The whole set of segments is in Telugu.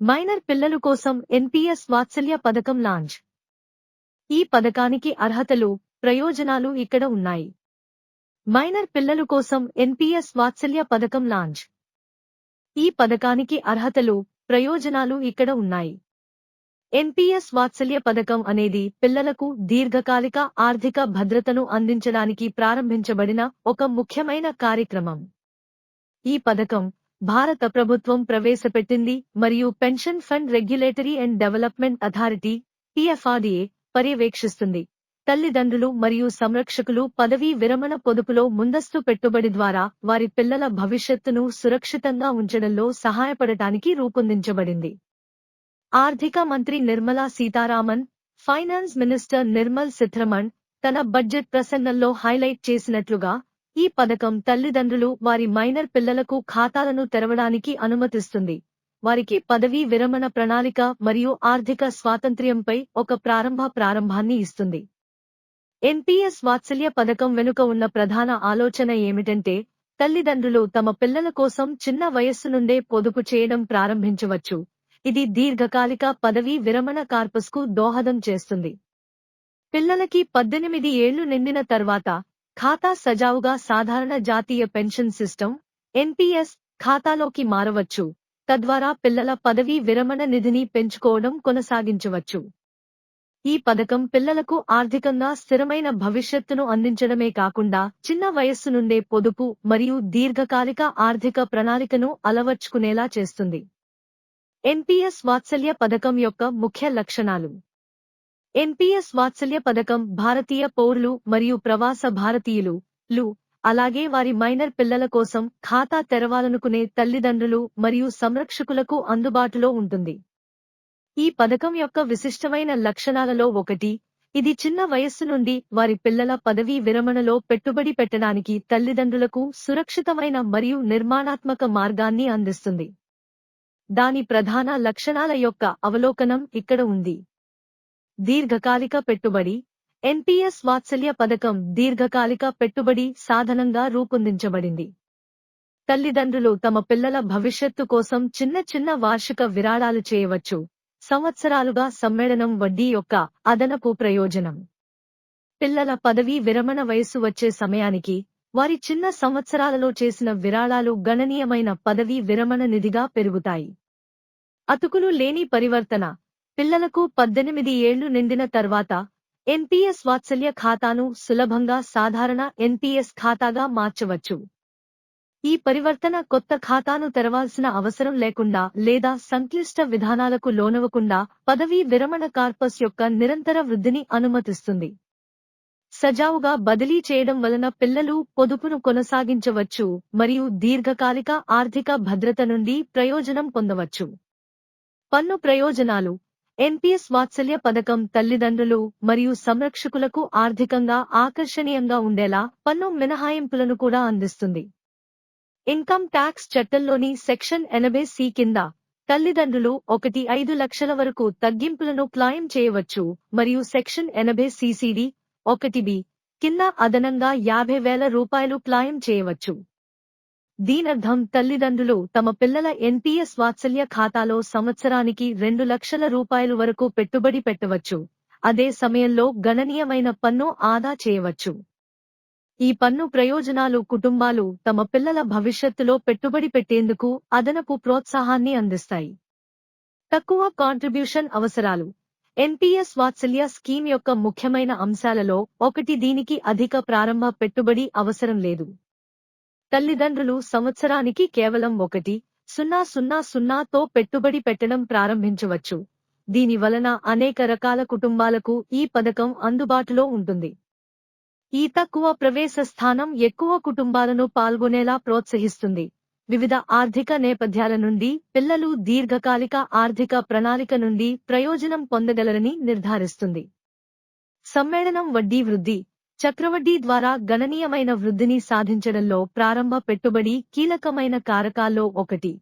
మైనర్ పిల్లలు కోసం ఎన్పిఎస్ వాత్సల్య పథకం లాంచ్. ఈ పథకానికి అర్హతలు ప్రయోజనాలు ఇక్కడ ఉన్నాయి. మైనర్ పిల్లలు కోసం ఎన్పిఎస్ వాత్సల్య పథకం లాంచ్. ఈ పథకానికి అర్హతలు ప్రయోజనాలు ఇక్కడ ఉన్నాయి. ఎన్పిఎస్ వాత్సల్య పథకం అనేది పిల్లలకు దీర్ఘకాలిక ఆర్థిక భద్రతను అందించడానికి ప్రారంభించబడిన ఒక ముఖ్యమైన కార్యక్రమం. ఈ పథకం భారత ప్రభుత్వం ప్రవేశపెట్టింది మరియు pension fund regulatory and development authority PFRDA పర్యవేక్షిస్తుంది. తల్లిదండ్రులు మరియు సంరక్షకులు పదవీ విరమణ పొదుపులో ముందస్తు పెట్టుబడి ద్వారా వారి పిల్లల భవిష్యత్తును సురక్షితంగా ఉంచడంలో సహాయపడటానికి రూపొందించబడింది. ఆర్థిక మంత్రి నిర్మలా సీతారామన్ ఫైనాన్స్ మినిస్టర్ నిర్మల్ సిథ్రమణ్ తన బడ్జెట్ ప్రసంగంలో హైలైట్ చేసినట్లుగా ఈ పథకం తల్లిదండ్రులు వారి మైనర్ పిల్లలకు ఖాతాలను తెరవడానికి అనుమతిస్తుంది. వారికి పదవీ విరమణ ప్రణాళిక మరియు ఆర్థిక స్వాతంత్ర్యంపై ఒక ప్రారంభ ప్రారంభాన్ని ఇస్తుంది. ఎన్పిఎస్ వాత్సల్య పథకం వెనుక ఉన్న ప్రధాన ఆలోచన ఏమిటంటే తల్లిదండ్రులు తమ పిల్లల కోసం చిన్న వయస్సు నుండే పొదుపు చేయడం ప్రారంభించవచ్చు. ఇది దీర్ఘకాలిక పదవీ విరమణ కార్పస్కు దోహదం చేస్తుంది. పిల్లలకి పద్దెనిమిది ఏళ్ళు నిండిన తర్వాత ఖాతా సజావుగా సాధారణ జాతీయ పెన్షన్ సిస్టమ్ ఎన్పిఎస్ ఖాతాలోకి మారవచ్చు. తద్వారా పిల్లల పదవీ విరమణ నిధిని పెంచుకోవడం కొనసాగించవచ్చు. ఈ పథకం పిల్లలకు ఆర్థికంగా స్థిరమైన భవిష్యత్తును అందించడమే కాకుండా చిన్న వయస్సు నుండే పొదుపు మరియు దీర్ఘకాలిక ఆర్థిక ప్రణాళికను అలవర్చుకునేలా చేస్తుంది. ఎన్పిఎస్ వాత్సల్య పథకం యొక్క ముఖ్య లక్షణాలు. ఎన్పిఎస్ వాత్సల్య పథకం భారతీయ పౌరులు మరియు ప్రవాస భారతీయులు లు అలాగే వారి మైనర్ పిల్లల కోసం ఖాతా తెరవాలనుకునే తల్లిదండ్రులు మరియు సంరక్షకులకు అందుబాటులో ఉంటుంది. ఈ పథకం యొక్క విశిష్టమైన లక్షణాలలో ఒకటి ఇది చిన్న వయస్సు నుండి వారి పిల్లల పదవీ విరమణలో పెట్టుబడి పెట్టడానికి తల్లిదండ్రులకు సురక్షితమైన మరియు నిర్మాణాత్మక మార్గాన్ని అందిస్తుంది. దాని ప్రధాన లక్షణాల యొక్క అవలోకనం ఇక్కడ ఉంది. దీర్ఘకాలిక పెట్టుబడి ఎన్పిఎస్ వాత్సల్య పథకం దీర్ఘకాలిక పెట్టుబడి సాధనంగా రూపొందించబడింది. తల్లిదండ్రులు తమ పిల్లల భవిష్యత్తు కోసం చిన్న చిన్న వార్షిక విరాళాలు చేయవచ్చు. సంవత్సరాలుగా సమ్మేళనం వడ్డీ యొక్క అదనపు ప్రయోజనం. పిల్లల పదవీ విరమణ వయస్సు వచ్చే సమయానికి వారి చిన్న సంవత్సరాలలో చేసిన విరాళాలు గణనీయమైన పదవీ విరమణ నిధిగా పెరుగుతాయి. అతుకులు లేని పరివర్తన పిల్లలకు పద్దెనిమిది ఏళ్ళు నిండిన తర్వాత ఎన్పిఎస్ వాత్సల్య ఖాతాను సులభంగా సాధారణ ఎన్పిఎస్ ఖాతాగా మార్చవచ్చు. ఈ పరివర్తన కొత్త ఖాతాను తెరవాల్సిన అవసరం లేకుండా లేదా సంక్లిష్ట విధానాలకు లోనవకుండా పదవీ విరమణ కార్పస్ యొక్క నిరంతర వృద్ధిని అనుమతిస్తుంది. సజావుగా బదిలీ చేయడం వలన పిల్లలు పొదుపును కొనసాగించవచ్చు మరియు దీర్ఘకాలిక ఆర్థిక భద్రత నుండి ప్రయోజనం పొందవచ్చు. పన్ను ప్రయోజనాలు ఎన్పిఎస్ వాత్సల్య పథకం తల్లిదండ్రులు మరియు సంరక్షకులకు ఆర్థికంగా ఆకర్షణీయంగా ఉండేలా పన్ను మినహాయింపులను కూడా అందిస్తుంది. ఇన్కమ్ ట్యాక్స్ చట్టంలోని సెక్షన్ ఎనభై సి కింద తల్లిదండ్రులు ఒకటి ఐదు లక్షల వరకు తగ్గింపులను క్లెయిమ్ చేయవచ్చు మరియు సెక్షన్ ఎనభై సిసిడి ఒకటి బి కింద అదనంగా యాభై వేల రూపాయలు క్లెయిమ్ చేయవచ్చు. దీనర్థం తల్లిదండ్రులు తమ పిల్లల ఎన్పిఎస్ వాత్సల్య ఖాతాలో సంవత్సరానికి రెండు లక్షల రూపాయలు వరకు పెట్టుబడి పెట్టవచ్చు. అదే సమయంలో గణనీయమైన పన్ను ఆదా చేయవచ్చు. ఈ పన్ను ప్రయోజనాలు కుటుంబాలు తమ పిల్లల భవిష్యత్తులో పెట్టుబడి పెట్టేందుకు అదనపు ప్రోత్సాహాన్ని అందిస్తాయి. తక్కువ కాంట్రిబ్యూషన్ అవసరాలు. ఎన్పిఎస్ వాత్సల్య స్కీమ్ యొక్క ముఖ్యమైన అంశాలలో ఒకటి దీనికి అధిక ప్రారంభ పెట్టుబడి అవసరం లేదు. తల్లిదండ్రులు సంవత్సరానికి కేవలం ఒకటి సున్నా సున్నా సున్నాతో పెట్టుబడి పెట్టడం ప్రారంభించవచ్చు. దీని వలన అనేక రకాల కుటుంబాలకు ఈ పథకం అందుబాటులో ఉంటుంది. ఈ తక్కువ ప్రవేశ స్థానం ఎక్కువ కుటుంబాలను పాల్గొనేలా ప్రోత్సహిస్తుంది. వివిధ ఆర్థిక నేపథ్యాల నుండి పిల్లలు దీర్ఘకాలిక ఆర్థిక ప్రణాళిక నుండి ప్రయోజనం పొందగలరని నిర్ధారిస్తుంది. సమ్మేళనం వడ్డీ వృద్ధి చక్రవడ్డీ ద్వారా గణనీయమైన వృద్ధిని సాధించడంలో ప్రారంభ పెట్టుబడి కీలకమైన కారకాల్లో ఒకటి.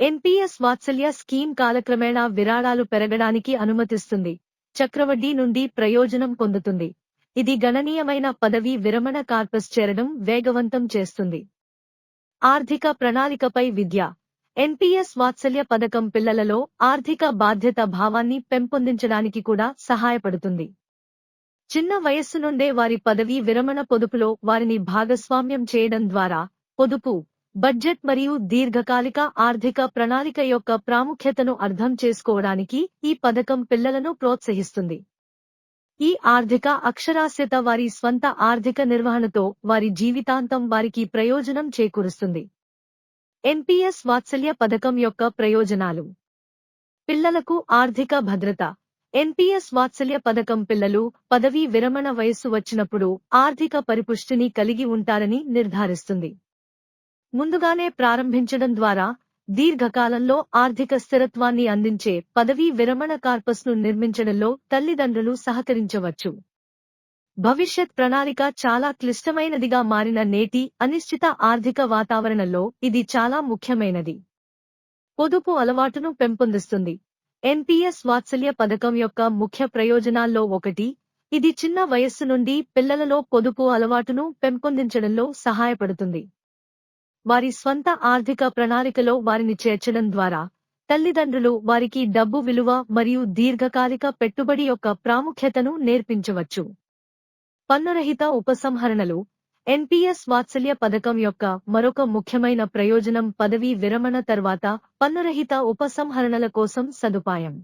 ఎన్పిఎస్ వాత్సల్య స్కీమ్ కాలక్రమేణా విరాళాలు పెరగడానికి అనుమతిస్తుంది. చక్రవడ్డీ నుండి ప్రయోజనం పొందుతుంది. ఇది గణనీయమైన పదవీ విరమణ కార్పస్ చేరడం వేగవంతం చేస్తుంది. ఆర్థిక ప్రణాళికపై విద్య. ఎన్పిఎస్ వాత్సల్య పథకం పిల్లలలో ఆర్థిక బాధ్యత భావాన్ని పెంపొందించడానికి కూడా సహాయపడుతుంది. చిన్న వయస్సు నుండే వారి పదవీ విరమణ పొదుపులో వారిని భాగస్వామ్యం చేయడం ద్వారా పొదుపు బడ్జెట్ మరియు దీర్ఘకాలిక ఆర్థిక ప్రణాళిక యొక్క ప్రాముఖ్యతను అర్థం చేసుకోవడానికి ఈ పథకం పిల్లలను ప్రోత్సహిస్తుంది. ఈ ఆర్థిక అక్షరాస్యత వారి స్వంత ఆర్థిక నిర్వహణతో వారి జీవితాంతం వారికి ప్రయోజనం చేకూరుస్తుంది. ఎన్పిఎస్ వాత్సల్య పథకం యొక్క ప్రయోజనాలు. పిల్లలకు ఆర్థిక భద్రత ఎన్పీఎస్ వాత్సల్య పథకం పిల్లలు పదవీ విరమణ వయస్సు వచ్చినప్పుడు ఆర్థిక పరిపుష్టిని కలిగి ఉంటారని నిర్ధారిస్తుంది. ముందుగానే ప్రారంభించడం ద్వారా దీర్ఘకాలంలో ఆర్థిక స్థిరత్వాన్ని అందించే పదవీ విరమణ కార్పస్ను నిర్మించడంలో తల్లిదండ్రులు సహకరించవచ్చు. భవిష్యత్ ప్రణాళిక చాలా క్లిష్టమైనదిగా మారిన నేటి అనిశ్చిత ఆర్థిక వాతావరణంలో ఇది చాలా ముఖ్యమైనది. పొదుపు అలవాటును పెంపొందిస్తుంది. ఎన్పీఎస్ వాత్సల్య పథకం యొక్క ముఖ్య ప్రయోజనాల్లో ఒకటి ఇది చిన్న వయస్సు నుండి పిల్లలలో పొదుపు అలవాటును పెంపొందించడంలో సహాయపడుతుంది. వారి స్వంత ఆర్థిక ప్రణాళికలో వారిని చేర్చడం ద్వారా తల్లిదండ్రులు వారికి డబ్బు విలువ మరియు దీర్ఘకాలిక పెట్టుబడి యొక్క ప్రాముఖ్యతను నేర్పించవచ్చు. పన్నురహిత ఉపసంహరణలు ఎన్పీఎస్ వాత్సల్య పథకం యొక్క మరొక ముఖ్యమైన ప్రయోజనం పదవీ విరమణ తర్వాత పన్నురహిత ఉపసంహరణల కోసం సదుపాయం.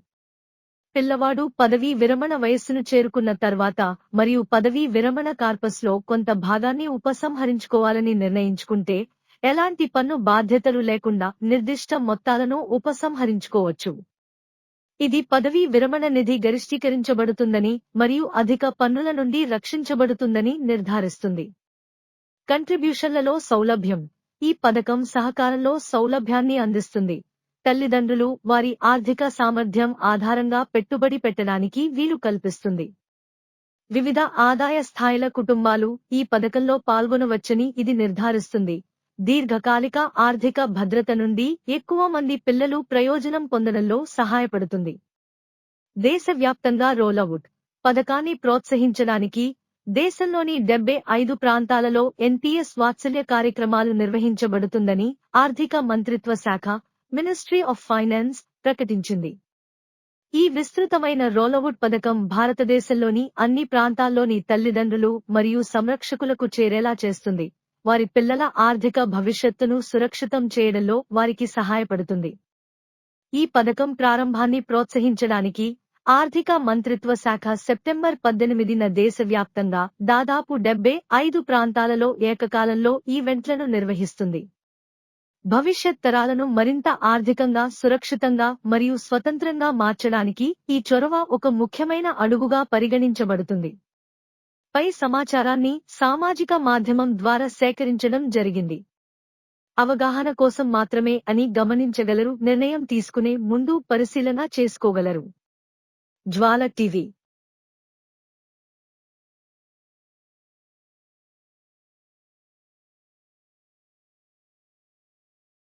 పిల్లవాడు పదవీ విరమణ వయస్సును చేరుకున్న తర్వాత మరియు పదవీ విరమణ కార్పస్లో కొంత భాగాన్ని ఉపసంహరించుకోవాలని నిర్ణయించుకుంటే ఎలాంటి పన్ను బాధ్యతలు లేకుండా నిర్దిష్ట మొత్తాలను ఉపసంహరించుకోవచ్చు. ఇది పదవీ విరమణ నిధి గరిష్టీకరించబడుతుందని మరియు అధిక పన్నుల నుండి రక్షించబడుతుందని నిర్ధారిస్తుంది. కంట్రిబ్యూషన్లలో సౌలభ్యం. ఈ పథకం సహకారంలో సౌలభ్యాన్ని అందిస్తుంది. తల్లిదండ్రులు వారి ఆర్థిక సామర్థ్యం ఆధారంగా పెట్టుబడి పెట్టడానికి వీలు కల్పిస్తుంది. వివిధ ఆదాయ స్థాయిల కుటుంబాలు ఈ పథకంలో పాల్గొనవచ్చని ఇది నిర్ధారిస్తుంది. దీర్ఘకాలిక ఆర్థిక భద్రత నుండి ఎక్కువ మంది పిల్లలు ప్రయోజనం పొందడంలో సహాయపడుతుంది. దేశవ్యాప్తంగా రోలవుట్ పథకాన్ని ప్రోత్సహించడానికి దేశంలోని డెబ్బై ఐదు ప్రాంతాలలో ఎన్పీఎస్ వాత్సల్య కార్యక్రమాలు నిర్వహించబడుతుందని ఆర్థిక మంత్రిత్వ శాఖ మినిస్ట్రీ ఆఫ్ ఫైనాన్స్ ప్రకటించింది. ఈ విస్తృతమైన రోలవుడ్ పథకం భారతదేశంలోని అన్ని ప్రాంతాల్లోని తల్లిదండ్రులు మరియు సంరక్షకులకు చేరేలా చేస్తుంది. వారి పిల్లల ఆర్థిక భవిష్యత్తును సురక్షితం చేయడంలో వారికి సహాయపడుతుంది. ఈ పథకం ప్రారంభాన్ని ప్రోత్సహించడానికి ఆర్థిక మంత్రిత్వ శాఖ సెప్టెంబర్ పద్దెనిమిదిన దేశవ్యాప్తంగా దాదాపు డెబ్బై ఐదు ప్రాంతాలలో ఏకకాలంలో ఈవెంట్లను నిర్వహిస్తుంది. భవిష్యత్ తరాలను మరింత ఆర్థికంగా సురక్షితంగా మరియు స్వతంత్రంగా మార్చడానికి ఈ చొరవ ఒక ముఖ్యమైన అడుగుగా పరిగణించబడుతుంది. పై సమాచారాన్ని సామాజిక మాధ్యమం ద్వారా సేకరించడం జరిగింది. అవగాహన కోసం మాత్రమే అని గమనించగలరు నిర్ణయం తీసుకునే ముందు పరిశీలన చేసుకోగలరు. జ్వాల టీవీ.